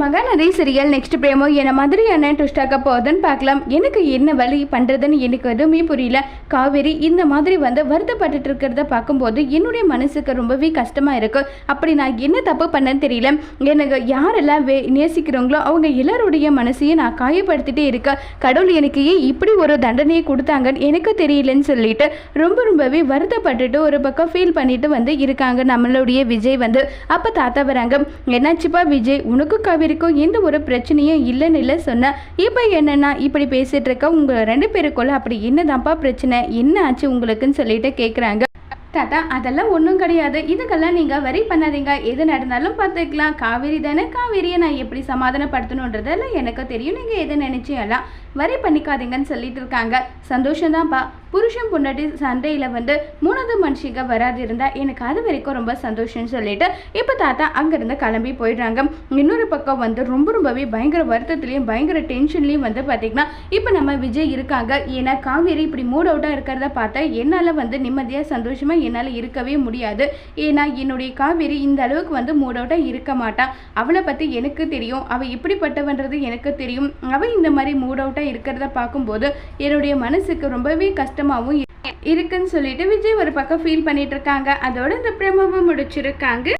Mahanadi serial next பிரேமோ என்ன மாதிரியான ட்விஸ்டாக்க போகுதுன்னு பார்க்கலாம். எனக்கு என்ன வழி பண்ணுறதுன்னு எனக்கு எதுவுமே புரியல. காவேரி இந்த மாதிரி வந்து வருத்தப்பட்டுட்டு இருக்கிறத பார்க்கும்போது என்னுடைய மனசுக்கு ரொம்பவே கஷ்டமாக இருக்கு. அப்படி நான் என்ன தப்பு பண்ணேன்னு தெரியல. எனக்கு யாரெல்லாம் வே நேசிக்கிறவங்களோ அவங்க எல்லாருடைய மனசையும் நான் காயப்படுத்திட்டே இருக்கேன். கடவுள் எனக்கு ஏன் இப்படி ஒரு தண்டனையை கொடுத்தாங்கன்னு எனக்கு தெரியலன்னு சொல்லிட்டு ரொம்ப ரொம்பவே வருத்தப்பட்டுட்டு ஒரு பக்கம் ஃபீல் பண்ணிட்டு வந்து இருக்காங்க நம்மளுடைய விஜய் வந்து. அப்போ தாத்தா வராங்க. என்னாச்சுப்பா விஜய்? உனக்கும் வரைக்கும் எந்த ஒரு பிரச்சனையும் இல்லைன்னு இல்லை சொன்னேன் இப்போ என்னன்னா இப்படி பேசிட்டு இருக்க உங்கள் ரெண்டு பேருக்குள்ள அப்படி என்னதான்ப்பா பிரச்சனை? என்ன ஆச்சு உங்களுக்குன்னு சொல்லிட்டு கேட்குறாங்க தாத்தா அதெல்லாம் ஒன்றும் கிடையாது. இதுக்கெல்லாம் நீங்கள் வரி பண்ணாதீங்க. எது நடந்தாலும் பார்த்துக்கலாம். காவேரி தானே காவேரியை நான் எப்படி சமாதானப்படுத்தணுன்றதெல்லாம் எனக்கு தெரியும். நீங்கள் எது நினைச்சியெல்லாம் வரி பண்ணிக்காதீங்கன்னு சொல்லிட்டு இருக்காங்க. சந்தோஷம்தான்ப்பா புருஷன் பொண்டாட்டி சண்டையில் வந்து மூணாவது மனுஷிங்க வராது இருந்தால் எனக்கு அது வரைக்கும் ரொம்ப சந்தோஷம்னு சொல்லிட்டு இப்போ தாத்தா அங்கேருந்து கிளம்பி போயிடுறாங்க. இன்னொரு பக்கம் வந்து ரொம்ப ரொம்பவே பயங்கர வருத்தத்துலேயும் பயங்கர டென்ஷன்லேயும் வந்து பார்த்திங்கன்னா இப்போ நம்ம விஜய் இருக்காங்க. ஏன்னா காவேரி இப்படி மூட் அவுட்டாக இருக்கிறத பார்த்தா என்னால் வந்து நிம்மதியாக சந்தோஷமாக என்னால் இருக்கவே முடியாது. ஏன்னா என்னுடைய காவேரி இந்த அளவுக்கு வந்து மூட் அவுட்டாக இருக்க மாட்டான் அவளை பற்றி எனக்கு தெரியும். அவள் எப்படிப்பட்டவன்றது எனக்கு தெரியும். அவள் இந்த மாதிரி மூட் அவுட்டாக இருக்கிறத பார்க்கும்போது என்னுடைய மனசுக்கு ரொம்பவே கஷ்டமாகவும் இருக்குன்னு சொல்லிட்டு விஜய் ஒரு பக்கம் ஃபீல் பண்ணிட்டு இருக்காங்க. அதோட இந்த பிரமவை முடிச்சிருக்காங்க.